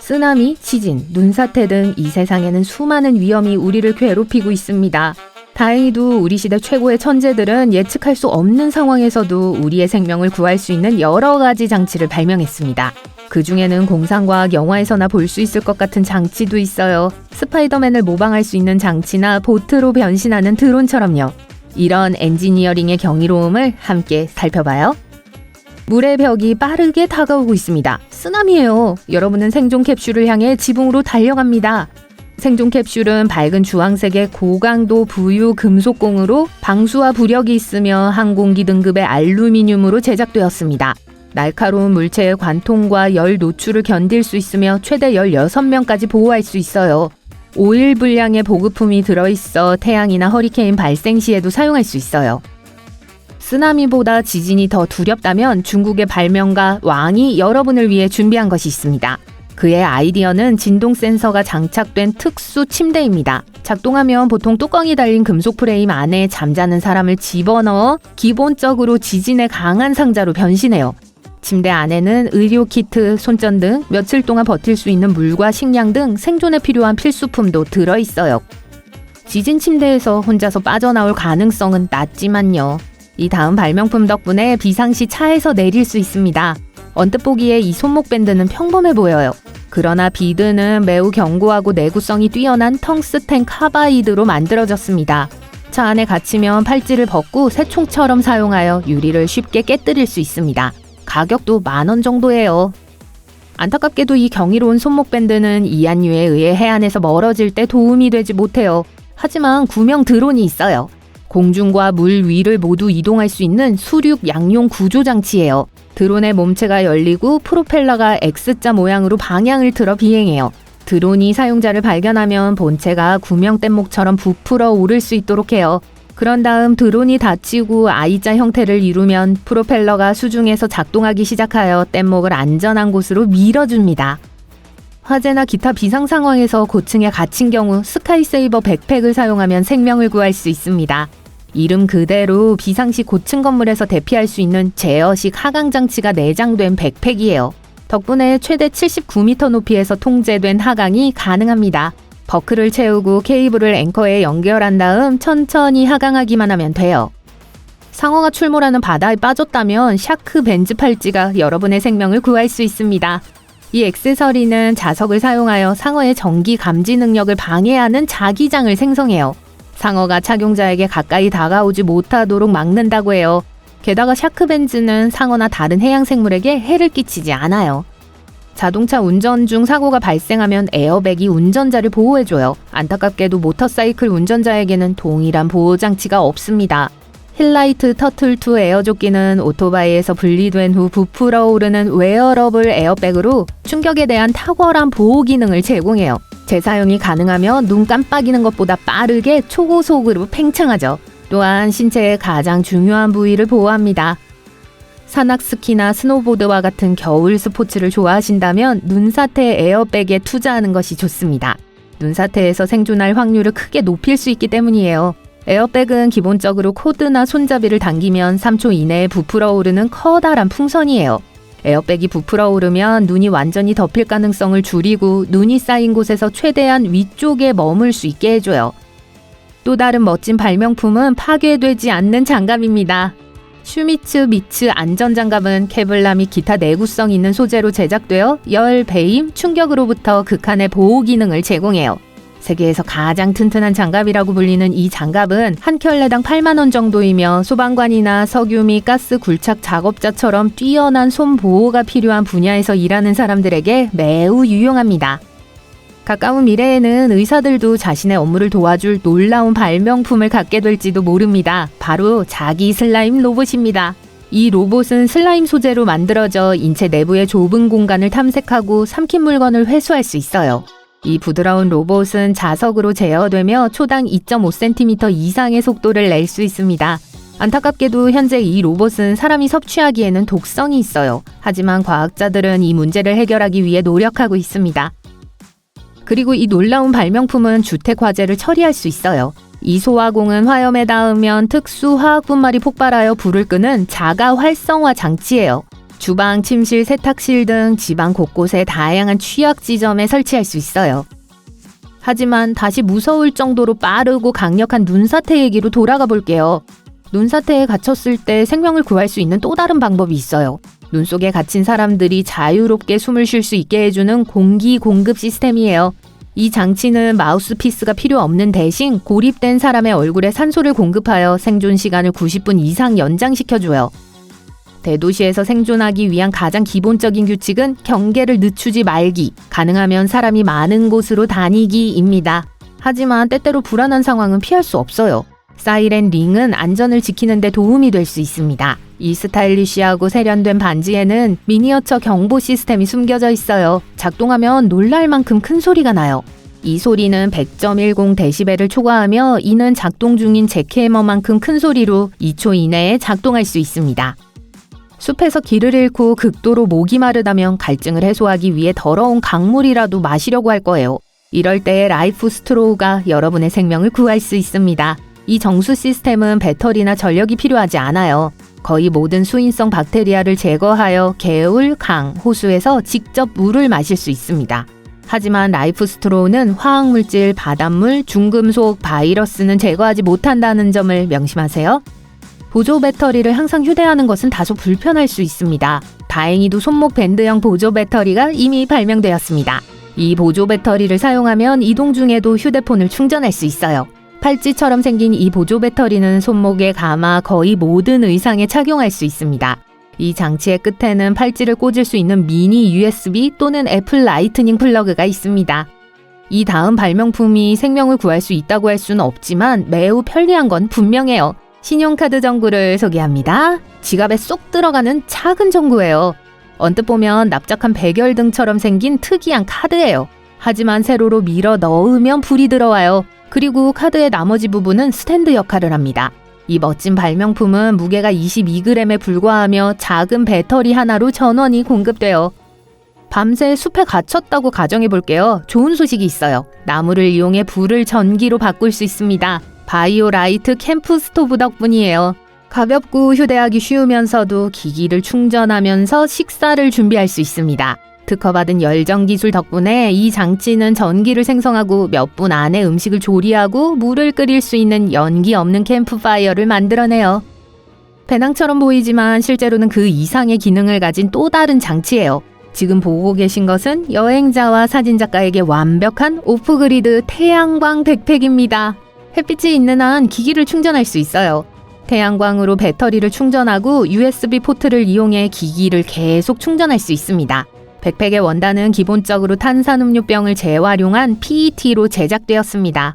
쓰나미, 지진, 눈사태 등 이 세상에는 수많은 위험이 우리를 괴롭히고 있습니다. 다행히도 우리 시대 최고의 천재들은 예측할 수 없는 상황에서도 우리의 생명을 구할 수 있는 여러 가지 장치를 발명했습니다. 그 중에는 공상과학 영화에서나 볼 수 있을 것 같은 장치도 있어요. 스파이더맨을 모방할 수 있는 장치나 보트로 변신하는 드론처럼요. 이런 엔지니어링의 경이로움을 함께 살펴봐요. 물의 벽이 빠르게 다가오고 있습니다. 쓰나미예요. 여러분은 생존 캡슐을 향해 지붕으로 달려갑니다. 생존 캡슐은 밝은 주황색의 고강도 부유 금속공으로 방수와 부력이 있으며 항공기 등급의 알루미늄으로 제작되었습니다. 날카로운 물체의 관통과 열 노출을 견딜 수 있으며 최대 16명까지 보호할 수 있어요. 5일 분량의 보급품이 들어있어 태양이나 허리케인 발생 시에도 사용할 수 있어요. 쓰나미보다 지진이 더 두렵다면 중국의 발명가 왕이 여러분을 위해 준비한 것이 있습니다. 그의 아이디어는 진동 센서가 장착된 특수 침대입니다. 작동하면 보통 뚜껑이 달린 금속 프레임 안에 잠자는 사람을 집어넣어 기본적으로 지진에 강한 상자로 변신해요. 침대 안에는 의료 키트, 손전 등 며칠 동안 버틸 수 있는 물과 식량 등 생존에 필요한 필수품도 들어 있어요. 지진 침대에서 혼자서 빠져나올 가능성은 낮지만요. 이 다음 발명품 덕분에 비상시 차에서 내릴 수 있습니다. 언뜻 보기에 이 손목 밴드는 평범해 보여요. 그러나 비드는 매우 견고하고 내구성이 뛰어난 텅스텐 카바이드로 만들어졌습니다. 차 안에 갇히면 팔찌를 벗고 새총처럼 사용하여 유리를 쉽게 깨뜨릴 수 있습니다. 가격도 만 원 정도예요. 안타깝게도 이 경이로운 손목 밴드는 이안유에 의해 해안에서 멀어질 때 도움이 되지 못해요. 하지만 구명 드론이 있어요. 공중과 물 위를 모두 이동할 수 있는 수륙 양용 구조 장치예요. 드론의 몸체가 열리고 프로펠러가 X자 모양으로 방향을 틀어 비행해요. 드론이 사용자를 발견하면 본체가 구명 뗏목처럼 부풀어 오를 수 있도록 해요. 그런 다음 드론이 닫히고 I자 형태를 이루면 프로펠러가 수중에서 작동하기 시작하여 뗏목을 안전한 곳으로 밀어줍니다. 화재나 기타 비상 상황에서 고층에 갇힌 경우 스카이세이버 백팩을 사용하면 생명을 구할 수 있습니다. 이름 그대로 비상시 고층 건물에서 대피할 수 있는 제어식 하강 장치가 내장된 백팩이에요. 덕분에 최대 79m 높이에서 통제된 하강이 가능합니다. 버클을 채우고 케이블을 앵커에 연결한 다음 천천히 하강하기만 하면 돼요. 상어가 출몰하는 바다에 빠졌다면 샤크 벤즈 팔찌가 여러분의 생명을 구할 수 있습니다. 이 액세서리는 자석을 사용하여 상어의 전기 감지 능력을 방해하는 자기장을 생성해요. 상어가 착용자에게 가까이 다가오지 못하도록 막는다고 해요. 게다가 샤크벤즈는 상어나 다른 해양 생물에게 해를 끼치지 않아요. 자동차 운전 중 사고가 발생하면 에어백이 운전자를 보호해줘요. 안타깝게도 모터사이클 운전자에게는 동일한 보호장치가 없습니다. 힐라이트 터틀2 에어조끼는 오토바이에서 분리된 후 부풀어 오르는 웨어러블 에어백으로 충격에 대한 탁월한 보호 기능을 제공해요. 재사용이 가능하며 눈 깜빡이는 것보다 빠르게 초고속으로 팽창하죠. 또한 신체의 가장 중요한 부위를 보호합니다. 산악스키나 스노보드와 같은 겨울 스포츠를 좋아하신다면 눈사태 에어백에 투자하는 것이 좋습니다. 눈사태에서 생존할 확률을 크게 높일 수 있기 때문이에요. 에어백은 기본적으로 코드나 손잡이를 당기면 3초 이내에 부풀어 오르는 커다란 풍선이에요. 에어백이 부풀어 오르면 눈이 완전히 덮일 가능성을 줄이고 눈이 쌓인 곳에서 최대한 위쪽에 머물 수 있게 해줘요. 또 다른 멋진 발명품은 파괴되지 않는 장갑입니다. 슈미츠 미츠 안전장갑은 케블라 및 기타 내구성 있는 소재로 제작되어 열, 배임, 충격으로부터 극한의 보호 기능을 제공해요. 세계에서 가장 튼튼한 장갑이라고 불리는 이 장갑은 한 켤레당 8만 원 정도이며 소방관이나 석유 및 가스 굴착 작업자처럼 뛰어난 손 보호가 필요한 분야에서 일하는 사람들에게 매우 유용합니다. 가까운 미래에는 의사들도 자신의 업무를 도와줄 놀라운 발명품을 갖게 될지도 모릅니다. 바로 자기 슬라임 로봇입니다. 이 로봇은 슬라임 소재로 만들어져 인체 내부의 좁은 공간을 탐색하고 삼킨 물건을 회수할 수 있어요. 이 부드러운 로봇은 자석으로 제어되며 초당 2.5cm 이상의 속도를 낼 수 있습니다. 안타깝게도 현재 이 로봇은 사람이 섭취하기에는 독성이 있어요. 하지만 과학자들은 이 문제를 해결하기 위해 노력하고 있습니다. 그리고 이 놀라운 발명품은 주택 화재를 처리할 수 있어요. 이 소화공은 화염에 닿으면 특수 화학 분말이 폭발하여 불을 끄는 자가 활성화 장치예요. 주방, 침실, 세탁실 등 집안 곳곳에 다양한 취약 지점에 설치할 수 있어요. 하지만 다시 무서울 정도로 빠르고 강력한 눈사태 얘기로 돌아가 볼게요. 눈사태에 갇혔을 때 생명을 구할 수 있는 또 다른 방법이 있어요. 눈 속에 갇힌 사람들이 자유롭게 숨을 쉴 수 있게 해주는 공기 공급 시스템이에요. 이 장치는 마우스피스가 필요 없는 대신 고립된 사람의 얼굴에 산소를 공급하여 생존 시간을 90분 이상 연장시켜줘요. 대도시에서 생존하기 위한 가장 기본적인 규칙은 경계를 늦추지 말기, 가능하면 사람이 많은 곳으로 다니기입니다. 하지만 때때로 불안한 상황은 피할 수 없어요. 사이렌 링은 안전을 지키는 데 도움이 될 수 있습니다. 이 스타일리시하고 세련된 반지에는 미니어처 경보 시스템이 숨겨져 있어요. 작동하면 놀랄 만큼 큰 소리가 나요. 이 소리는 100.10데시벨을 초과하며 이는 작동 중인 잭해머만큼 큰 소리로 2초 이내에 작동할 수 있습니다. 숲에서 길을 잃고 극도로 목이 마르다면 갈증을 해소하기 위해 더러운 강물이라도 마시려고 할 거예요. 이럴 때 라이프 스트로우가 여러분의 생명을 구할 수 있습니다. 이 정수 시스템은 배터리나 전력이 필요하지 않아요. 거의 모든 수인성 박테리아를 제거하여 개울, 강, 호수에서 직접 물을 마실 수 있습니다. 하지만 라이프 스트로우는 화학물질, 바닷물, 중금속, 바이러스는 제거하지 못한다는 점을 명심하세요. 보조 배터리를 항상 휴대하는 것은 다소 불편할 수 있습니다. 다행히도 손목 밴드형 보조 배터리가 이미 발명되었습니다. 이 보조 배터리를 사용하면 이동 중에도 휴대폰을 충전할 수 있어요. 팔찌처럼 생긴 이 보조 배터리는 손목에 감아 거의 모든 의상에 착용할 수 있습니다. 이 장치의 끝에는 팔찌를 꽂을 수 있는 미니 USB 또는 애플 라이트닝 플러그가 있습니다. 이 다음 발명품이 생명을 구할 수 있다고 할 수는 없지만 매우 편리한 건 분명해요. 신용카드 전구를 소개합니다. 지갑에 쏙 들어가는 작은 전구예요. 언뜻 보면 납작한 백열 등처럼 생긴 특이한 카드예요. 하지만 세로로 밀어 넣으면 불이 들어와요. 그리고 카드의 나머지 부분은 스탠드 역할을 합니다. 이 멋진 발명품은 무게가 22g에 불과하며 작은 배터리 하나로 전원이 공급돼요. 밤새 숲에 갇혔다고 가정해 볼게요. 좋은 소식이 있어요. 나무를 이용해 불을 전기로 바꿀 수 있습니다. 바이오 라이트 캠프 스토브 덕분이에요. 가볍고 휴대하기 쉬우면서도 기기를 충전하면서 식사를 준비할 수 있습니다. 특허받은 열정 기술 덕분에 이 장치는 전기를 생성하고 몇 분 안에 음식을 조리하고 물을 끓일 수 있는 연기 없는 캠프파이어를 만들어내요. 배낭처럼 보이지만 실제로는 그 이상의 기능을 가진 또 다른 장치예요. 지금 보고 계신 것은 여행자와 사진작가에게 완벽한 오프그리드 태양광 백팩입니다. 햇빛이 있는 한 기기를 충전할 수 있어요. 태양광으로 배터리를 충전하고 USB 포트를 이용해 기기를 계속 충전할 수 있습니다. 백팩의 원단은 기본적으로 탄산음료병을 재활용한 PET로 제작되었습니다.